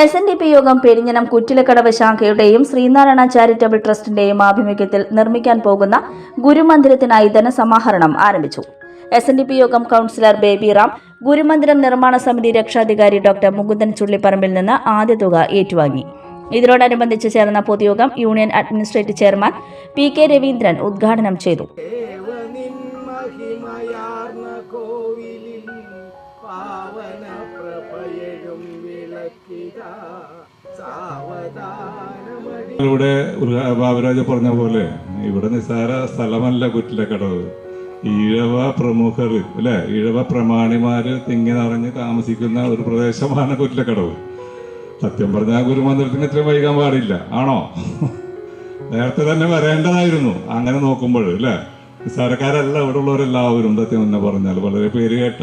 S N D P Yogam Perinjanam Kuttilakkadavu ശാഖയുടെയും Sreenarayana charitable ട്രസ്റ്റിന്റെയും ആഭിമുഖ്യത്തിൽ നിർമ്മിക്കാൻ പോകുന്ന ഗുരുമന്ദിരത്തിനായി ധനസമാഹരണം ആരംഭിച്ചു. S N D P Yogam councillor Baby Ram ഗുരുമന്ദിരം നിർമ്മാണ സമിതി രക്ഷാധികാരി ഡോക്ടർ മുകുന്ദൻ ചുള്ളിപ്പറമ്പിൽ നിന്ന് ആദ്യ തുക ഏറ്റുവാങ്ങി. ഇതിനോടനുബന്ധിച്ച് ചേർന്ന പൊതുയോഗം union administrative chairman P K Raveendran ഉദ്ഘാടനം ചെയ്തു. ഇവിടെ ബാബുരാജ പറഞ്ഞ പോലെ ഇവിടെ നിസ്സാര സ്ഥലമല്ല കുറ്റിലക്കടവ്. ഈഴവ പ്രമുഖർ അല്ലെ? ഈഴവ പ്രമാണിമാര് തിങ്ങി നിറഞ്ഞ് താമസിക്കുന്ന ഒരു പ്രദേശമാണ് കുറ്റിലക്കടവ്. സത്യം പറഞ്ഞാൽ ഗുരുമന്ദിരത്തിന് ഇത്രയും വൈകാൻ പാടില്ല ആണോ? നേരത്തെ തന്നെ വരേണ്ടതായിരുന്നു അങ്ങനെ നോക്കുമ്പോൾ അല്ലേ? നിസ്സാരക്കാരല്ല ഇവിടെ ഉള്ളവരെല്ലാവരും സത്യം തന്നെ പറഞ്ഞാൽ വളരെ പേര് കേട്ട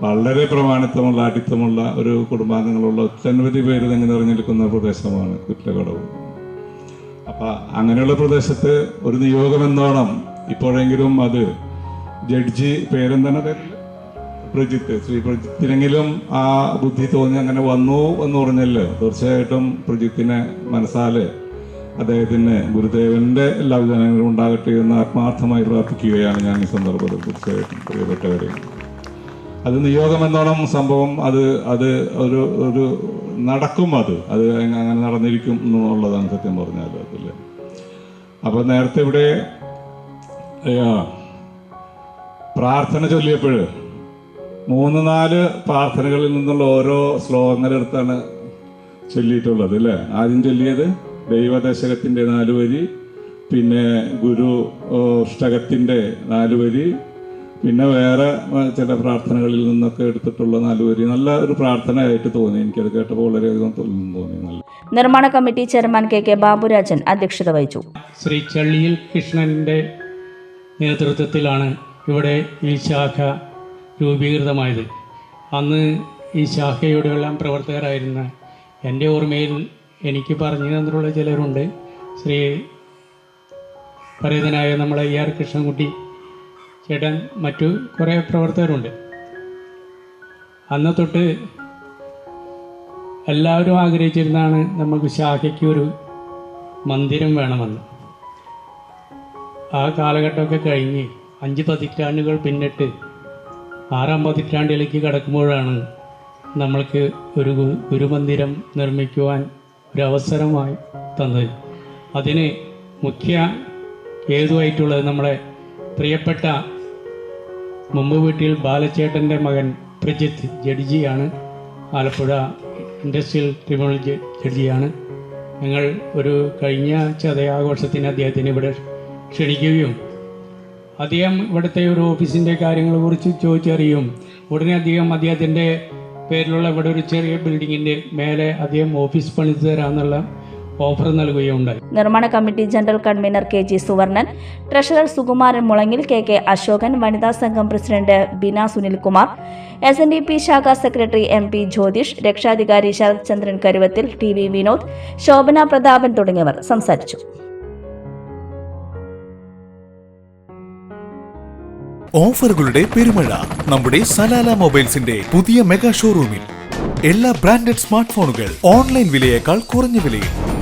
വളരെ പ്രമാണിത്വമുള്ള അടിത്തമുള്ള ഒരു കുടുംബാംഗങ്ങളുള്ള ഒട്ടനവധി പേര് തന്നെ നിറഞ്ഞു നിൽക്കുന്ന പ്രദേശമാണ് കുറ്റകടവ് അപ്പൊ അങ്ങനെയുള്ള പ്രദേശത്ത് ഒരു നിയോഗം എന്നോണം ഇപ്പോഴെങ്കിലും അത് ജഡ്ജി പേരെന്താണ് പേര് പ്രജിത്ത് ശ്രീ പ്രജിത്തിനെങ്കിലും ആ ബുദ്ധി തോന്നി അങ്ങനെ വന്നു എന്ന് പറഞ്ഞല്ലോ? തീർച്ചയായിട്ടും പ്രജിത്തിനെ മനസ്സാൽ അദ്ദേഹത്തിന് ഗുരുദേവന്റെ എല്ലാ വിധാനങ്ങളും ഉണ്ടാകട്ടെ എന്ന് ആത്മാർത്ഥമായി പ്രാർത്ഥിക്കുകയാണ് ഞാൻ ഈ സന്ദർഭത്തിൽ. തീർച്ചയായിട്ടും. പ്രിയപ്പെട്ടവരെ അത് നിയോഗം എന്നോണം സംഭവം അത് അത് ഒരു ഒരു നടക്കും അത്. അത് അങ്ങനെ നടന്നിരിക്കും എന്നുള്ളതാണ് സത്യം പറഞ്ഞാൽ അതല്ലേ? അപ്പൊ നേരത്തെ ഇവിടെ പ്രാർത്ഥന ചൊല്ലിയപ്പോൾ മൂന്ന് നാല് പ്രാർത്ഥനകളിൽ നിന്നുള്ള ഓരോ ശ്ലോകങ്ങളെടുത്താണ് ചൊല്ലിയിട്ടുള്ളത് അല്ലേ? ആദ്യം ചൊല്ലിയത് ദൈവദശകത്തിന്റെ നാല് വരി പിന്നെ ഗുരു നാലുവരി നാല് വരി പിന്നെ വേറെ ചില പ്രാർത്ഥനകളിൽ നിന്നൊക്കെ എടുത്തിട്ടുള്ള നാല് വരി നല്ല ഒരു പ്രാർത്ഥനയായിട്ട് തോന്നി. എനിക്കത് കേട്ടപ്പോൾ വളരെയധികം തോന്നി. നല്ല നിർമ്മാണ committee chairman K K Baburajan അധ്യക്ഷത വഹിച്ചു. ശ്രീ ശ്രീ ചള്ളിയിൽ കൃഷ്ണന്റെ നേതൃത്വത്തിലാണ് ഇവിടെ ഈ ശാഖ രൂപീകൃതമായത്. അന്ന് ഈ ശാഖയുടെയെല്ലാം പ്രവർത്തകരായിരുന്ന എന്റെ ഓർമ്മയിൽ എനിക്ക് പറഞ്ഞു തന്നിട്ടുള്ള ചിലരുണ്ട്. ശ്രീ പരേതനായ നമ്മളെ ഇ ആർ കൃഷ്ണൻകുട്ടി ചേട്ടൻ മറ്റു കുറേ പ്രവർത്തകരുണ്ട്. അന്ന് തൊട്ട് എല്ലാവരും ആഗ്രഹിച്ചിരുന്നാണ് നമുക്ക് ശാഖയ്ക്ക് ഒരു മന്ദിരം വേണമെന്ന്. ആ കാലഘട്ടമൊക്കെ കഴിഞ്ഞ് അഞ്ച് പതിറ്റാണ്ടുകൾ പിന്നിട്ട് ആറാം പതിറ്റാണ്ടിലേക്ക് കടക്കുമ്പോഴാണ് നമ്മൾക്ക് ഒരു ഗുരുമന്ദിരം നിർമ്മിക്കുവാൻ ഒരു അവസരമായി തന്നത്. അതിന് മുഖ്യ ഹേതുവായിട്ടുള്ളത് നമ്മുടെ പ്രിയപ്പെട്ട മുമ്പ് വീട്ടിൽ ബാലച്ചേട്ടന്റെ മകൻ പ്രജിത്ത് ജഡ്ജിയാണ്. ആലപ്പുഴ ഇൻഡസ്ട്രിയൽ ട്രിബ്യൂണൽ ജഡ്ജിയാണ്. ഞങ്ങൾ ഒരു കഴിഞ്ഞ ചതയാഘോഷത്തിന് അദ്ദേഹത്തിന് ഇവിടെ ക്ഷണിക്കുകയും അദ്ദേഹം ഇവിടുത്തെ ഒരു ഓഫീസിന്റെ കാര്യങ്ങളെക്കുറിച്ച് ചോദിച്ചറിയും. ഉടനെ അദ്ദേഹം അദ്ദേഹത്തിന്റെ പേരിലുള്ള ഇവിടെ ഒരു ചെറിയ ബിൽഡിങ്ങിന്റെ മേലെ അദ്ദേഹം ഓഫീസ് പണിത് തരാമെന്നുള്ള ഓഫർ നൽകുകയുണ്ടായി. നിർമ്മാണ committee general convener K G Suvarnan treasurer Sukumaran Mulangil K K Ashokan വനിതാ സംഘം president Bina Sunilkumar S N D P ശാഖാ സെക്രട്ടറി എം പി ജ്യോതിഷ് രക്ഷാധികാരി ശരത് ചന്ദ്രൻ കരുവത്തിൽ ടി വി വിനോദ് ശോഭന പ്രതാപൻ തുടങ്ങിയവർ സംസാരിച്ചു. ഓഫറുകളുടെ പെരുമഴ നമ്മുടെ സലാല മൊബൈൽസിന്റെ പുതിയ മെഗാ ഷോറൂമിൽ. എല്ലാ ബ്രാൻഡഡ് സ്മാർട്ട് ഫോണുകൾ ഓൺലൈൻ വിലയേക്കാൾ കുറഞ്ഞ വിലയിൽ.